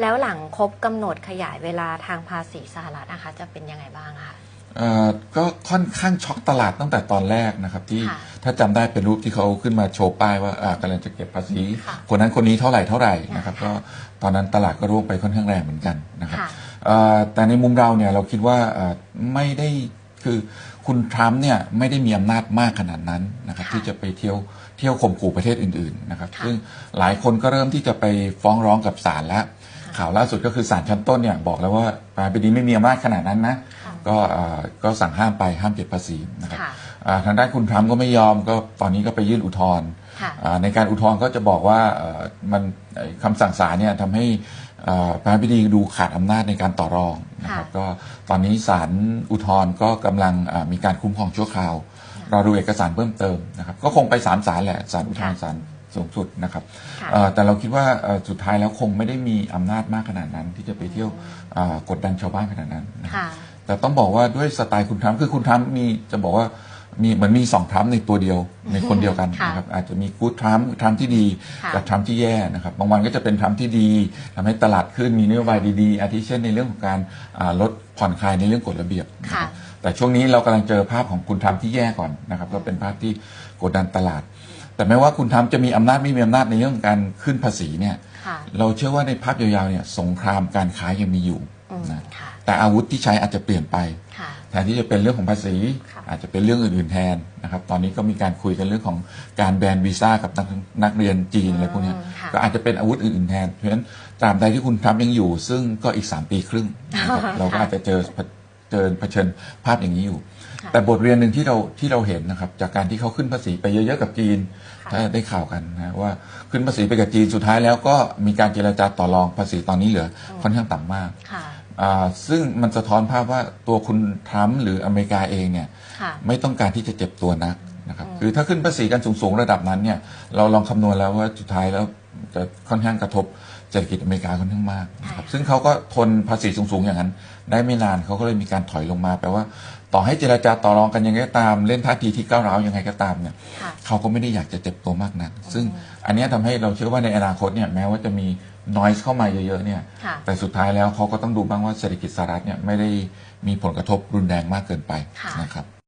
แล้วหลังครบกำหนดขยายเวลาทางภาษีสหรัฐนะคะ จะเป็นยังไงบ้างคะเอ่อก็ค่อนข้างช็อกตลาดตั้งแต่ตอนแรกนะครับ ที่ค่ะถ้าจำได้เป็นรูปที่เขาขึ้นมาโชว์ป้ายว่าอ่ากำลังจะเก็บภาษีค่ะคนนั้นคนนี้เท่าไหร่เท่าไหร่นะครับค่ะก็ตอนนั้นตลาดก็ร่วงไปค่อนข้างแรงเหมือนกันนะครับค่ะเอ่อแต่ในมุมเราเนี่ยเราคิดว่าเอ่อไม่ได้คือคุณทรัมป์เนี่ยไม่ได้มีอำนาจมากขนาดนั้นนะครับค่ะที่จะไปเที่ยวเที่ยวข่มขู่ประเทศอื่นๆนะครับค่ะซึ่งหลายคนก็เริ่มที่จะไปฟ้องร้องกับศาลแล้ว ข่าวล่าสุดก็คือศาลชั้นต้นเนี่ยบอกแล้วว่าประธานาธิบดีไม่มีอำนาจขนาดนั้นนะค่ะก็เอ่อก็สั่งห้ามไปห้ามเก็บภาษีนะครับค่ะอ่าทางด้านคุณทรัมป์ก็ไม่ยอมก็ตอนนี้ก็ไปยื่นอุทธรณ์ค่ะอ่าในการอุทธรณ์ก็จะบอกว่าเอ่อมันเอ่อคำสั่งศาลเนี่ยทำให้เอ่อประธานาธิบดีดูขาดอำนาจในการต่อรองนะครับค่ะก็ตอนนี้ศาลอุทธรณ์ก็กำลังอ่ามีการคุ้มครองชั่วคราวรอดูเอกสารเพิ่มเติมนะครับก็คงไปศาลศาลแหละศาลอุทธรณ์ศาล สูงสุดนะครับค่ะเอ่อแต่เราคิดว่าเอ่อสุดท้ายแล้วคงไม่ได้มีอำนาจมากขนาดนั้น ที่จะไปเที่ยวอ่ากดดันชาวบ้านขนาดนั้นนะครับค่ะแต่ต้องบอกว่าด้วยสไตล์คุณทรัมป์คือคุณทรัมป์มีจะบอกว่ามีเหมือนมีสองทรัมป์ในตัวเดียวในคนเดียวกันค่ะนะครับอาจจะมีกู๊ดทรัมป์ทรัมป์ที่ดีค่ะกับทรัมป์ที่แย่นะครับบางวันก็จะเป็นทรัมป์ที่ดีทำให้ตลาดขึ้นมีนโยบายดีๆ อาทิเช่นในเรื่องของการอ่าลดผ่อนคลายในเรื่องกฎระเบียบนะคค่ะรับแต่ช่วงนี้เรากำลังเจอภาพของคุณทรัมป์ที่แย่ก่อนนะครับก็เป็นภาพที่กดดันตลาด แต่ไม่ว่าคุณทรัมป์จะมีอำนาจไม่มีอำนาจในเรื่องของการขึ้นภาษีเนี่ยค่ะเราเชื่อว่าในภาพยาวๆเนี่ยสงครามการค้ายังมีอยู่อืมนะค่ะแต่อาวุธที่ใช้อาจจะเปลี่ยนไปค่ะแทนที่จะเป็นเรื่องของภาษีค่ะอาจจะเป็นเรื่องอื่นๆแทนนะครับ ตอนนี้ก็มีการคุยกันเรื่องของการแบนวีซ่ากับนักนักเรียนจีนอะไรพวกเนี้ยอืมค่ะก็อาจจะเป็นอาวุธอื่นๆแทนเพราะฉะนั้นตราบใดที่คุณทรัมป์ยังอยู่ ซึ่งก็อีก 3 ปีครึ่งนะครับค่ะเราก็อาจจะเจอ เจอเผชิญภาพอย่างนี้อยู่ค่ะแต่บทเรียนหนึ่งที่เราที่เราเห็นนะครับ จากการที่เขาขึ้นภาษีไปเยอะๆกับจีนค่ะถ้าได้ข่าวกันนะว่าขึ้นภาษีไปกับจีนสุดท้ายแล้วก็มีการเจรจาต่อรองภาษีตอนนี้เหลือค่อนข้างต่ำมากค่ะอ่าซึ่งมันสะท้อนภาพว่าตัวคุณทรัมป์หรืออเมริกาเองเนี่ยค่ะไม่ต้องการที่จะเจ็บตัวนักนะครับคือถ้าขึ้นภาษีกันสูงๆระดับนั้นเนี่ยเราลองคำนวณแล้วว่าสุดท้ายแล้วจะค่อนข้างกระทบ เศรษฐกิจอเมริกาค่อนข้างมากนะครับใช่ซึ่งเขาก็ทนภาษีสูงๆอย่างนั้น ได้ไม่นานเขาก็เลยมีการถอยลงมาแปลว่า ต่อให้เจรจาต่อรองกันยังไงก็ตาม เล่นท่าทีที่ก้าวร้าวยังไงก็ตามเนี่ยค่ะเขาก็ไม่ได้อยากจะเจ็บตัวมากนัก ซึ่งอันเนี้ยทำให้เราเชื่อว่าในอนาคตเนี่ยแม้ว่าจะมี noise เข้ามาเยอะๆเนี่ยค่ะแต่สุดท้ายแล้วเขาก็ต้องดูบ้างว่าเศรษฐกิจสหรัฐเนี่ยไม่ได้มีผลกระทบรุนแรงมากเกินไปค่ะนะครับ